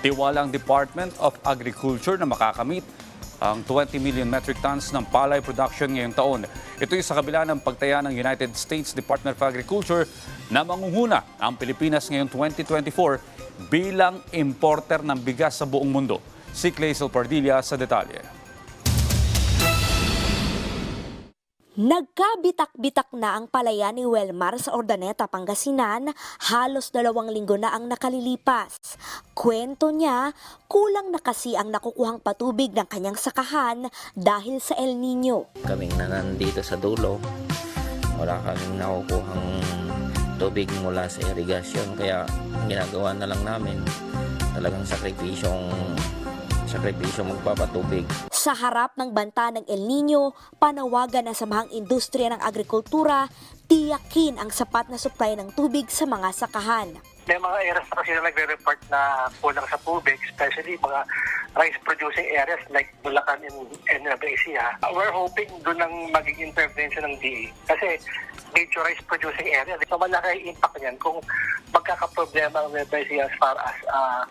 Tiwalang Department of Agriculture na makakamit ang 20 million metric tons ng palay production ngayong taon. Ito ay sa kabila ng pagtaya ng United States Department of Agriculture na mangunguna ang Pilipinas ngayong 2024 bilang importer ng bigas sa buong mundo. Si Clazel Pardilla sa detalye. Nagkabitak-bitak na ang palaya ni Welmar sa Ordaneta, Pangasinan, halos dalawang linggo na ang nakalilipas. Kwento niya, kulang na kasi ang nakukuhang patubig ng kanyang sakahan dahil sa El Nino. kaming na nandito sa dulo wala kaming nakukuhang tubig mula sa irigasyon kaya ginagawa na lang namin talagang sakripisyong sakripisyong magpapatubig Sa harap ng banta ng El Nino, panawagan ng samahang industriya ng agrikultura, tiyakin ang sapat na supply ng tubig sa mga sakahan. May mga areas na kasi na nagre-report na kulang sa tubig, especially mga rice-producing areas like Bulacan and, and Ecija. We're hoping doon ang magiging intervention ng DA. Kasi major rice-producing area, so malaki impact niyan kung magkakaproblema ang Ecija as far as uh,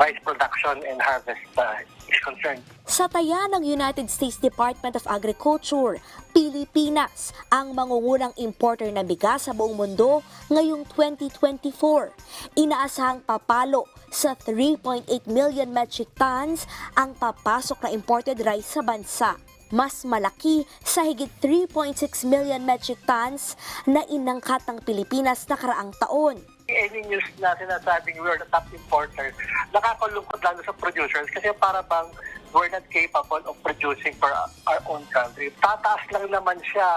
rice production and harvest uh, is concerned. Sa taya ng United States Department of Agriculture, Pilipinas ang mangungunang importer ng bigas sa buong mundo ngayong 2024. Inaasahang papalo sa 3.8 million metric tons ang papasok na imported rice sa bansa. Mas malaki sa higit 3.6 million metric tons na inangkat ng Pilipinas nakaraang taon. Any news na sinasabing we're the top importer, nakakalungkot lalo sa producers kasi para bang we're not capable of producing for our own country. Tataas lang naman siya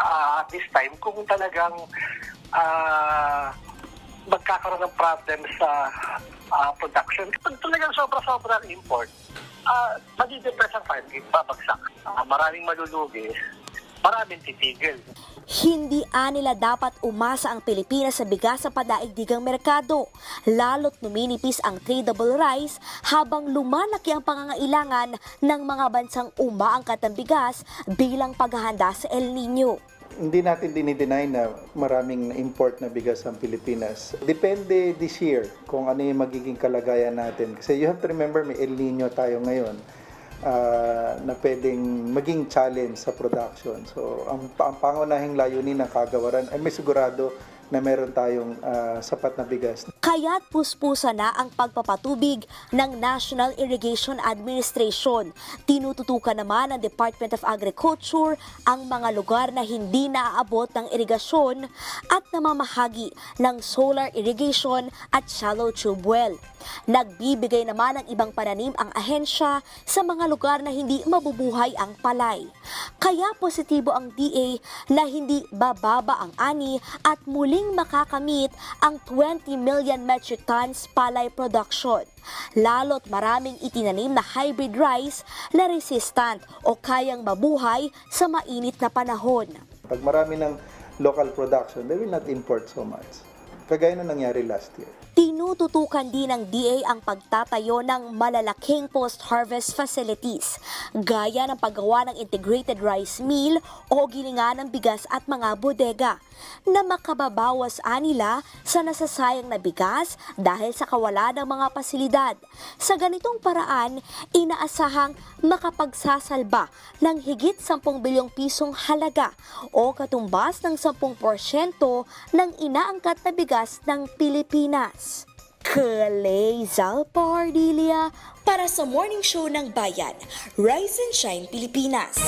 ah, this time kung talagang ah, magkakaroon ng problem sa ah, production. Kung talagang sobra-sobra ang import, uh, madidepress ang farming, babagsak. Ah, maraming malulugi, maraming titigil. Hindi anila dapat umasa ang Pilipinas sa bigas sa padaigdigang merkado, lalo't numinipis ang tradable rice habang lumalaki ang pangangailangan ng mga bansang umaangkat ng bigas bilang paghahanda sa El Nino. hindi natin dinideny na maraming import na bigas ang Pilipinas. Depende this year kung ano yung magiging kalagayan natin. Kasi you have to remember may El Nino tayo ngayon ah, na pwedeng maging challenge sa production. So, ang, ang pangunahing layunin ng kagawaran ay may sigurado na meron tayong ah, sapat na bigas. Kaya't puspusa na ang pagpapatubig ng National Irrigation Administration. Tinututukan naman ng Department of Agriculture ang mga lugar na hindi naaabot ng irigasyon at namamahagi ng solar irrigation at shallow tube well. Nagbibigay naman ng ibang pananim ang ahensya sa mga lugar na hindi mabubuhay ang palay. Kaya positibo ang DA na hindi bababa ang ani at muling makakamit ang 20 million metric tons palay production. Lalo't maraming itinanim na hybrid rice na resistant o kayang mabuhay sa mainit na panahon. Pag marami ng local production, they will not import so much. Kagaya na nangyari last year. Tinututukan din ng DA ang pagtatayo ng malalaking post-harvest facilities, gaya ng paggawa ng integrated rice mill o gilingan ng bigas at mga bodega, na makababawas anila sa nasasayang na bigas dahil sa kawalan ng mga pasilidad. Sa ganitong paraan, inaasahang makapagsasalba ng higit 10 bilyong pisong halaga o katumbas ng 10% ng inaangkat na bigas ng Pilipinas. Kalay Zalpardilia para sa Morning Show ng Bayan, Rise and Shine Pilipinas.